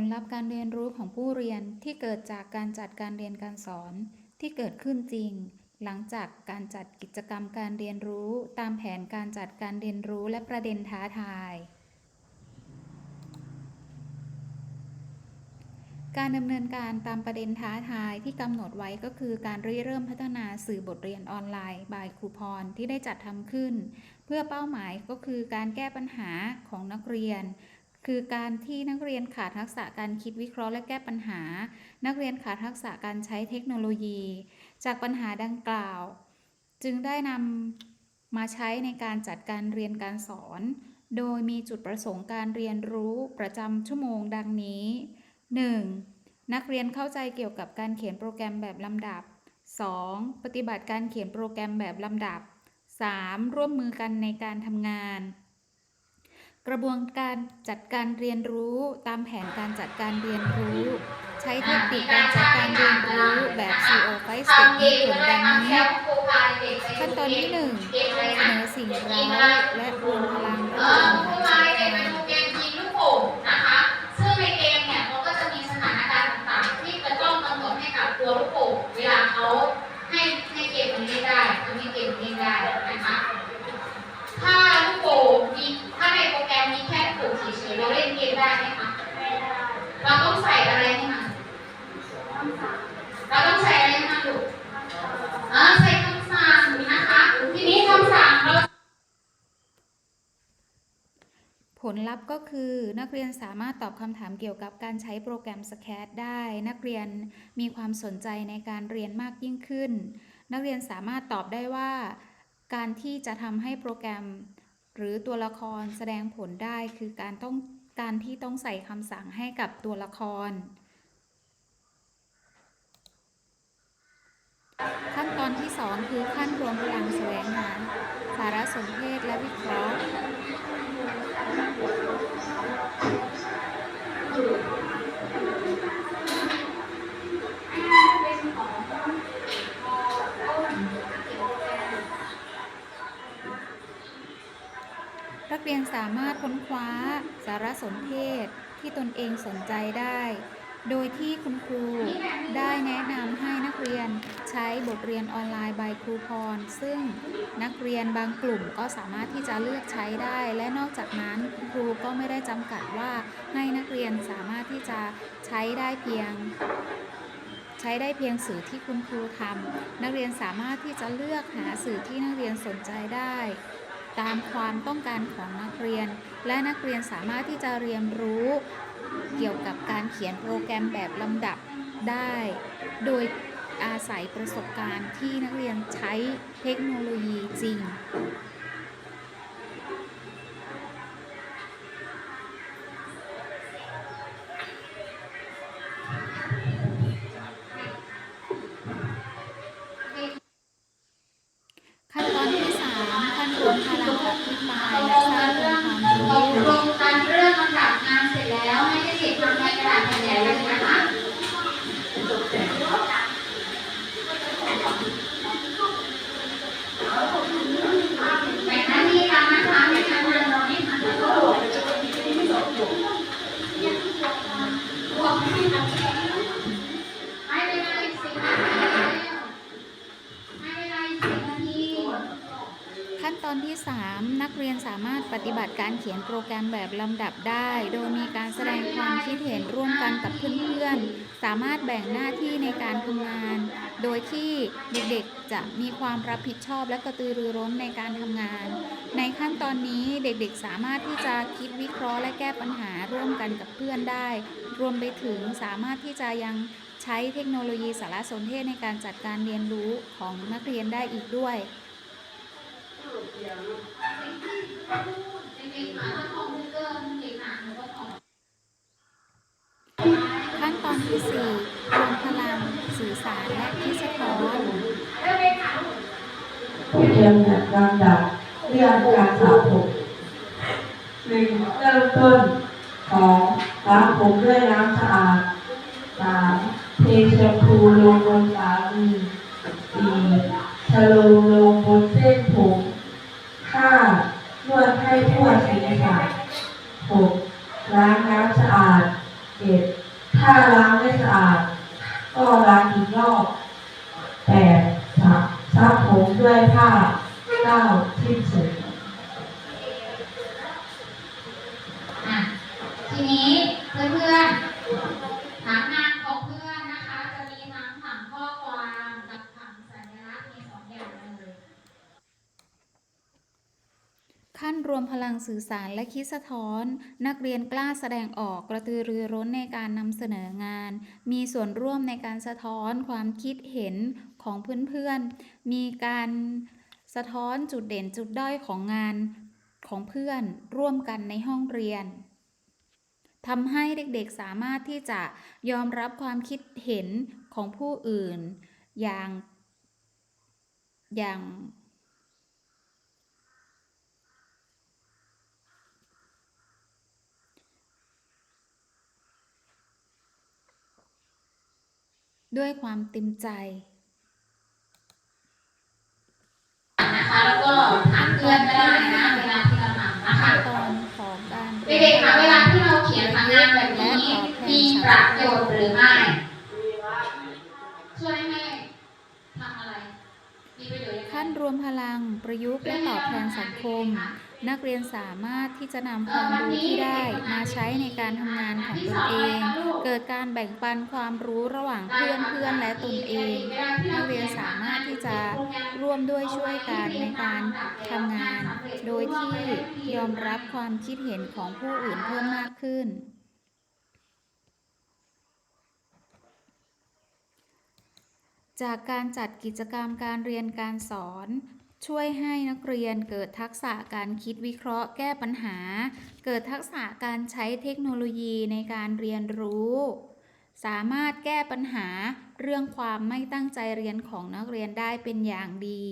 ลลัพธ์การเรียนรู้ของผู้เรียนที่เกิดจากการจัดการเรียนการสอนที่เกิดขึ้นจริง หลังจากการจัดกิจกรรมการเรียนรู้ตามแผนการจัดการเรียนรู้และประเด็นท้าทาย การดำเนินการตามประเด็นท้าทายที่กำหนดไว้ก็คือการริเริ่มพัฒนาสื่อบทเรียนออนไลน์บายครูพรที่ได้จัดทำขึ้น เพื่อเป้าหมายก็คือการแก้ปัญหาของนักเรียน คือการที่นักเรียนขาดทักษะการคิดวิเคราะห์และแก้ปัญหา นักเรียนขาดทักษะการใช้เทคโนโลยี จากปัญหาดังกล่าว จึงได้นำมาใช้ในการจัดการเรียนการสอน โดยมีจุดประสงค์การเรียนรู้ประจำชั่วโมงดังนี้ 1. นักเรียนเข้าใจเกี่ยวกับการเขียนโปรแกรมแบบลำดับ 2. ปฏิบัติการเขียนโปรแกรมแบบลำดับ 3. ร่วมมือกันในการทำงาน กระบวนการจัดการเรียนรู้ตามแผนการจัดการเรียนรู้ ใช้เทคนิคการจัดการเรียนรู้แบบ CO 5 Step มีผลดังนี้ ขั้นตอนที่ 1 เสนอสิ่งเร้าและรวมพลัง เออครูพายเด็กไปดูเกมยิงลูกโป่งนะคะ ซึ่งในเกมเนี่ยเขาก็จะมีสถานการณ์ต่างๆ ที่จะต้องกำหนดให้กับตัวลูกโป่งเวลาเขาให้ให้เกมมันเล่นได้ทำให้เกมมันเล่นได้นะคะ ถ้าลูกโป่งมีถ้าในโปรแกรมมีแค่ลูกโป่งเฉยๆเราเล่นเกมได้ไหมคะเราต้องใส่อะไรให้มันเราต้องใส่อะไรให้มันลูกเออใส่คำสั่งนะคะ ทีนี้คำสั่งเรา ผลลัพธ์ก็คือนักเรียนสามารถตอบคำถามเกี่ยวกับการใช้โปรแกรม SCAD ได้ นักเรียนมีความสนใจในการเรียนมากยิ่งขึ้น นักเรียนสามารถตอบได้ว่า การที่จะทำให้โปรแกรม หรือตัวละครแสดงผลได้คือการต้องการที่ต้องใส่คำสั่งให้กับตัวละคร ขั้นตอนที่ 2 คือขั้นรวมพลังแสวง เรียนสามารถค้นคว้า สารสนเทศที่ตนเองสนใจได้ โดยที่คุณครูได้แนะนำให้นักเรียนใช้บทเรียนออนไลน์ใบครูพร ซึ่งนักเรียนบางกลุ่มก็สามารถที่จะเลือกใช้ได้ และนอกจากนั้นคุณครูก็ไม่ได้จำกัดว่าให้นักเรียนสามารถที่จะใช้ได้เพียงใช้ได้เพียงสื่อที่คุณครูทำนักเรียนสามารถที่จะเลือกหาสื่อที่นักเรียนสนใจได้ ตามความต้องการของนักเรียน และนักเรียนสามารถที่จะเรียนรู้เกี่ยวกับการเขียนโปรแกรมแบบลำดับได้ โดยอาศัยประสบการณ์ที่นักเรียนใช้เทคโนโลยีจริง นตอนที่ 3 นักเรียนสามารถปฏิบัติการเขียนโปรแกรมแบบลำดับได้ โดยมีการแสดงความคิดเห็นร่วมกันกับเพื่อนๆ สามารถแบ่งหน้าที่ในการทำงาน โดยที่เด็กๆจะมีความรับผิดชอบและกระตือรือร้นในการทำงาน ในขั้นตอนนี้เด็กๆ สามารถที่จะคิดวิเคราะห์และแก้ปัญหาร่วมกันกับเพื่อนได้ รวมไปถึงสามารถที่จะยังใช้เทคโนโลยีสารสนเทศในการจัดการเรียนรู้ของนักเรียนได้อีกด้วย ขั้นตอนที่4รวมพลังสื่อสารและคิดสะท้อนผู้เรียนแบบลำดับเรื่องการสระผมหนึ่งเริ่มต้นสองล้างผมด้วยน้ำสะอาดสามเทแชมพูลงบนฝ่ามือสี่ชะโลมลงบนเส้นผมห้านวดใหกล้างน้ำสะอาดเจ็ดถ้าล้างไม่สะอาด ก็ล้างอีกรอบแปดสักซักผมด้วยผ้าเก้าที่สุดอะทีนี้เพื่อนๆผังงานของเพื่อนนะคะ จะมีทั้งผังข้อความกับผังสัญลักษณ์มีสองอย่างเลย ขั้นรวมพลั งสื่อสารและคิดสะท้อน นักเรียนกล้าแสดงออกกระตือรือร้นในการนำเสนองาน มีส่วนร่วมในการสะท้อนความคิดเห็นของเพื่อนๆ มีการสะท้อนจุดเด่นจุดด้อยของงานของเพื่อนร่วมกันในห้องเรียนทำให้เด็กๆสามารถที่จะยอมรับความคิดเห็นของผู้อื่น อย่างอย่าง ด้วยความเต็มใจนะคะแล้วก็ถามเพื่อนก็ได้นะเวลาที่เราทำนะคะขั้นตอนของการเด็กๆคะเวลาที่เราเขียนผลงานแบบนี้มีประโยชน์หรือไม่ช่วยให้ทำอะไร มีประโยชน์ยังไงขั้นรวมพลังประยุกต์และตอบแทนสังคม นักเรียนสามารถที่จะนำความรู้ที่ได้มาใช้ในการทำงานของตนเอง เกิดการแบ่งปันความรู้ระหว่างเพื่อนเพื่อนและตนเอง นักเรียนสามารถที่จะร่วมด้วยช่วยกันในการทำงาน โดยที่ยอมรับความคิดเห็นของผู้อื่นเพิ่มมากขึ้นจากการจัดกิจกรรมการเรียนการสอน ช่วยให้นักเรียนเกิดทักษะการคิดวิเคราะห์แก้ปัญหา เกิดทักษะการใช้เทคโนโลยีในการเรียนรู้ สามารถแก้ปัญหาเรื่องความไม่ตั้งใจเรียนของนักเรียนได้เป็นอย่างดี